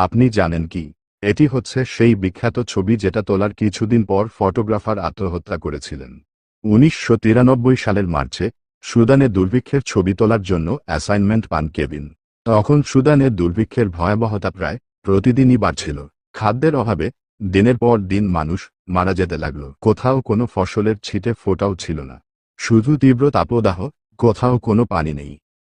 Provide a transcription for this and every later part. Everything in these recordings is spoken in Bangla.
আপনি জানেন কি? এটি হচ্ছে সেই বিখ্যাত ছবি যেটা তোলার কিছুদিন পর ফটোগ্রাফার আত্মহত্যা করেছিলেন। উনিশশো তিরানব্বই সালের মার্চে সুদানে দুর্ভিক্ষের ছবি তোলার জন্য অ্যাসাইনমেন্ট পান কেবিন তখন সুদানে দুর্ভিক্ষের ভয়াবহতা প্রায় প্রতিদিনই বাড়ছিল। খাদ্যের অভাবে দিনের পর দিন মানুষ মারা যেতে লাগল। কোথাও কোনো ফসলের ছিটে ফোটাও ছিল না। শুধু তীব্র তাপদাহ, কোথাও কোনো পানি নেই।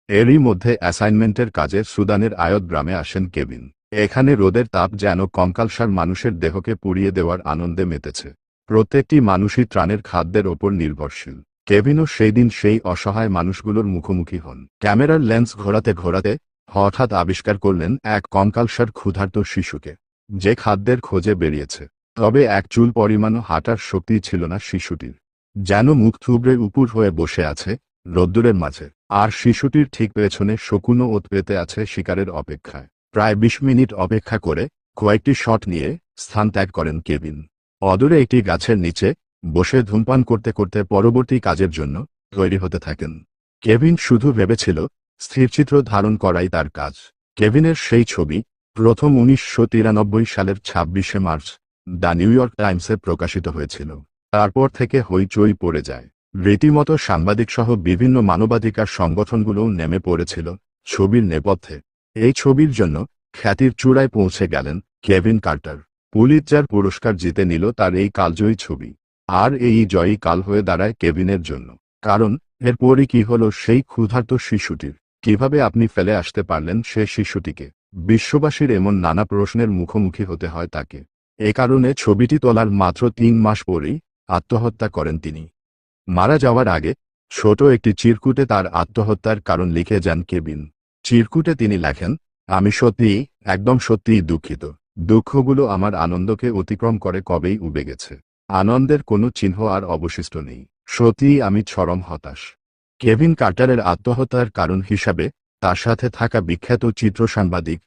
এরই মধ্যে অ্যাসাইনমেন্টের কাজে সুদানের আয়ত গ্রামে আসেন কেবিন এখানে রোদের তাপ যেন কঙ্কালসার মানুষের দেহকে পুড়িয়ে দেওয়ার আনন্দে মেতেছে। প্রত্যেকটি মানুষই ত্রাণের খাদ্যের ওপর নির্ভরশীল। কেভিনও সেই দিন সেই অসহায় মানুষগুলোর মুখোমুখি হন। ক্যামেরার লেন্স ঘোরাতে ঘোরাতে হঠাৎ আবিষ্কার করলেন এক কঙ্কালসার ক্ষুধার্ত শিশুকে, যে খাদ্যের খোঁজে বেরিয়েছে। তবে এক চুল পরিমাণও হাঁটার শক্তি ছিল না শিশুটির। যেন মুখ থুবড়ে উপুর হয়ে বসে আছে রোদ্দুরের মাঝে। আর শিশুটির ঠিক পেছনে শকুনও ওত পেতে আছে শিকারের অপেক্ষায়। প্রায় বিশ মিনিট অপেক্ষা করে কয়েকটি শট নিয়ে স্থান ত্যাগ করেন কেবিন অদূরে একটি গাছের নিচে বসে ধূমপান করতে করতে পরবর্তী কাজের জন্য তৈরি হতে থাকেন। কেভিন শুধু ভেবেছিল স্থিরচিত্র ধারণ করাই তার কাজ। কেভিনের সেই ছবি, প্রথম উনিশশো তিরানব্বই সালের ছাব্বিশে মার্চ, দ্য নিউ ইয়র্ক টাইমসে প্রকাশিত হয়েছিল। তারপর থেকে হইচই পড়ে যায়। রীতিমতো সাংবাদিকসহ বিভিন্ন মানবাধিকার সংগঠনগুলোও নেমে পড়েছিল ছবির নেপথ্যে। এই ছবির জন্য খ্যাতির চূড়ায় পৌঁছে গেলেন কেভিন কার্টার। পুলিৎজার পুরস্কার জিতে নিল তার এই কালজয়ী ছবি। আর এই জয়ী কাল হয়ে দাঁড়ায় কেভিনের জন্য। কারণ, এরপরই কি হলো সেই ক্ষুধার্ত শিশুটির? কীভাবে আপনি ফেলে আসতে পারলেন সে শিশুটিকে? বিশ্ববাসীর এমন নানা প্রশ্নের মুখোমুখি হতে হয় তাকে। এ কারণে ছবিটি তোলার মাত্র তিন মাস পরেই আত্মহত্যা করেন তিনি। মারা যাওয়ার আগে, ছোট একটি চিরকুটে তার আত্মহত্যার কারণ লিখে যান কেবিন চিরকুটে তিনি লেখেন, আমি সত্যিই, একদম সত্যিই দুঃখিত। দুঃখগুলো আমার আনন্দকে অতিক্রম করে কবেই উবে গেছে। আনন্দের কোনো চিহ্ন আর অবশিষ্ট নেই। সত্যিই আমি চরম হতাশ। কেভিন কার্টারের আত্মহত্যার কারণ হিসাবে তার সাথে থাকা বিখ্যাত চিত্র সাংবাদিক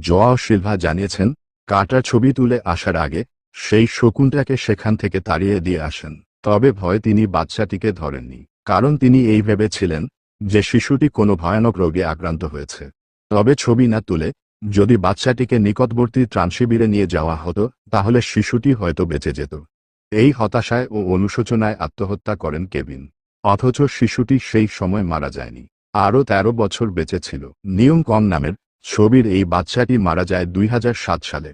জোয়াও সিলভা জানিয়েছেন, কার্টার ছবি তুলে আসার আগে সেই শকুনটাকে সেখান থেকে তাড়িয়ে দিয়ে আসেন। তবে ভয় তিনি বাচ্চাটিকে ধরেননি। কারণ তিনি এই ভেবেছিলেন যে শিশুটি কোনো ভয়ানক রোগে আক্রান্ত হয়েছে। তবে ছবি না তুলে যদি বাচ্চাটিকে নিকটবর্তী ত্রাণশিবিরে নিয়ে যাওয়া হতো, তাহলে শিশুটি হয়তো বেঁচে যেত। এই হতাশায় ও অনুশোচনায় আত্মহত্যা করেন কেবিন অথচ শিশুটি সেই সময় মারা যায়নি। আরও ১৩ বছর বেঁচে ছিল। নিয়ম কম নামের ছবির এই বাচ্চাটি মারা যায় দুই হাজার সাত সালে।